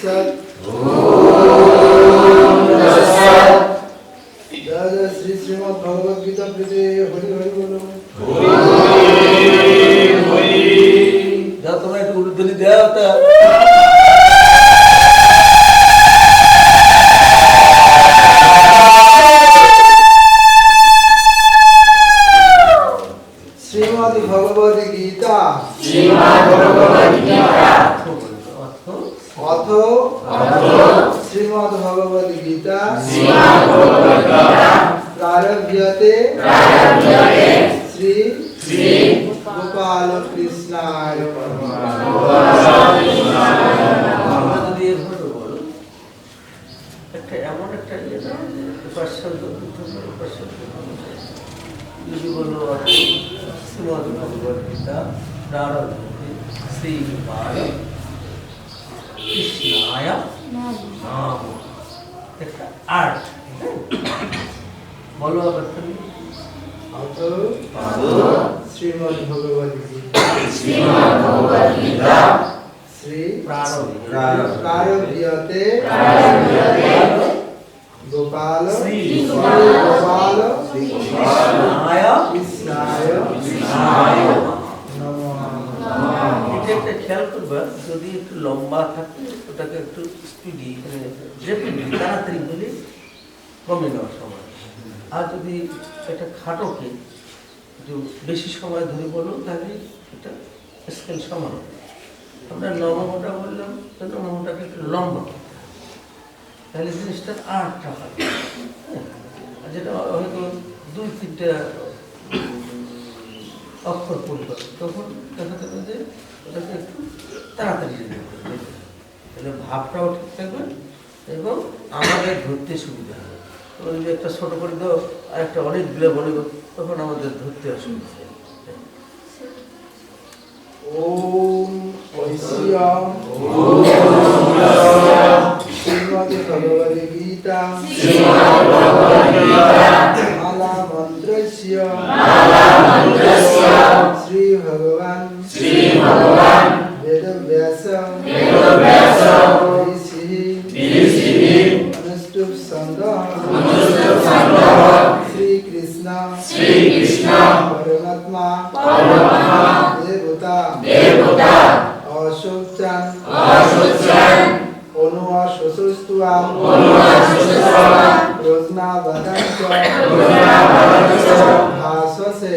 শ্রী শ্রীমদ ভগবদ গীতা। প্রীতি হরি হরি বলুন যা তোমরা একটু উলুধ্বনি দেওয়া তা শ্রীমদ ভগবদ গীতা। অথ শ্রীমদ ভগবদ গীতা। প্রারভ্যতে শ্রী গোপাল কৃষ্ণায় একটা এমন একটা ইয়ে না উপাস্যাল উপাস্যাল যদি বলো শ্রীমদ ভগবত গীতা প্রারম্ভ শ্রী কৃষ্ণায় নাম একটা আর্ট বলো আবার তুমি অথ শ্রীমদ ভগবদ গীতা শ্রী প্রারম্ভ প্রারভ্যতে গোপাল শ্রী গোপাল কৃষ্ণায় কৃষ্ণায় নাম নমঃ এটা একটা খেয়াল করবা যদি একটু লম্বা থাকে, ওটাকে একটু স্পিডি মানে রেপিডলি তাড়াতাড়ি বলে কমে নেওয়ার সময় আর যদি একটা খাটোকে একটু বেশি সময় ধরে বলো, তাহলে এটা স্কেল সমান হবে। আমরা নবমটা বললাম, তো নবমটাকে একটু লম্বা তাহলে জিনিসটা আটটা হয় হ্যাঁ? যেটা হয়তো দুই তিনটা অক্ষর পরিবর্তন তখন দেখা যাবে যে ওটাকে একটু তাড়াতাড়ি তাহলে ভাবটাও ঠিক থাকবে এবং আমাদের ধরতে সুবিধা হবে। ওই যে একটা ছোটো করে দাও আর একটা অনেক দিলে বলে তখন আমাদের ধরতে অসুবিধা হবে। ওম বেদব্যাস ঋষি অনুষ্ঠুপ সন্দহ শ্রীকৃষ্ণ পরমাত্মা দেবতা অশোচান অনু অশোস্তুয়াম রোজনাবদঞ্চ ভাসসে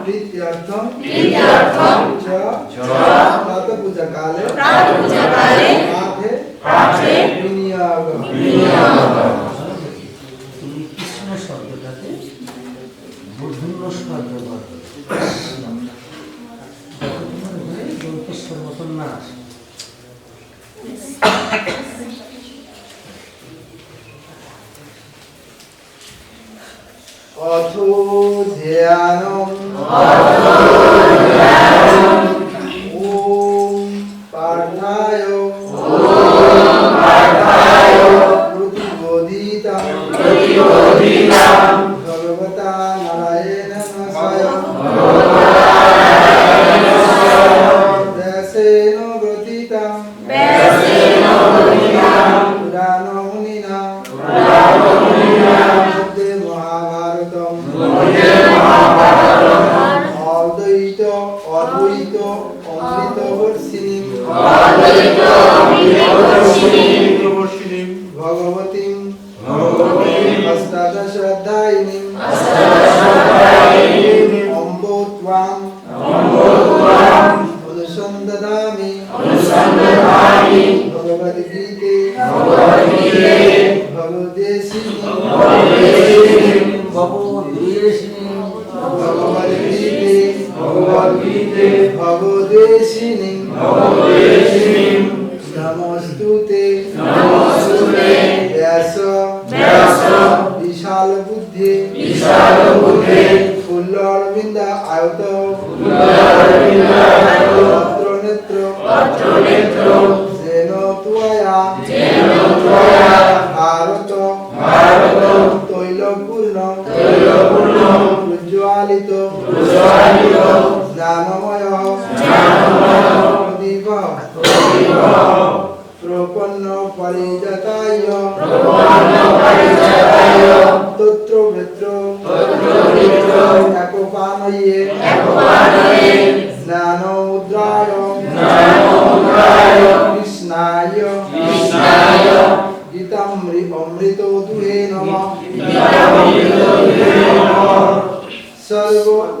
অহং ত্বাম সর্বপাপেভ্য মোক্ষয়িষ্যামি মা শুচঃ ইতি কিলকম শ্রীকৃষ্ণ প্রীত্যর্থম চ প্রাতপূজাকালে পাঠে বিনিয়োগ। তুমি কৃষ্ণ শব্দটাকে মূর্ধন্য স্বর ব্যবহার করো মতন না আসে অথ ধ্যানম Om Parnayo. Om Parnayo. অদ্বৈত অমৃত বর্ষিণী ভগবতী অনুসন্দদামি ভগবদ্গীতে ভগবদ্গীতে ভগবদ্দেশিনী নম নমস্তুতে। নমস্তুতে। ব্যাস। ব্যাস। বিশাল বুদ্ধি। বিশাল বুদ্ধি। ফুল্লরবিন্দ আয়ত। পত্র নেত্র পত্র নেত্র যেন তুয়া যেন ত্বয়া ভারত। ভারত। তৈলপূর্ণ। তৈলপূর্ণ। প্রজ্বালিত প্রজ্বালিত জ্ঞানময় প্রদীপ প্রপন্ন পরিজাতায় তত্র ভেত্র একপানয়ে জ্ঞান মুদ্রায় কৃষ্ণায় গীতামৃ অমৃত দুহে নম সর্ব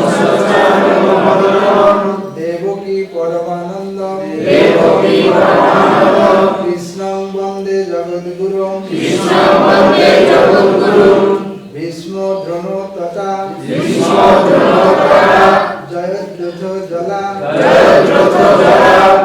দেবকী পরমানন্দ দেবকী পরমানন্দ কৃষ্ণং বন্দে জগদ্গুরু কৃষ্ণং বন্দে জগদ্গুরুম। ভীষ্ম দ্রোণ তথা ভীষ্ম জয়দ্রথ জলা। জয়দ্রথ জলা।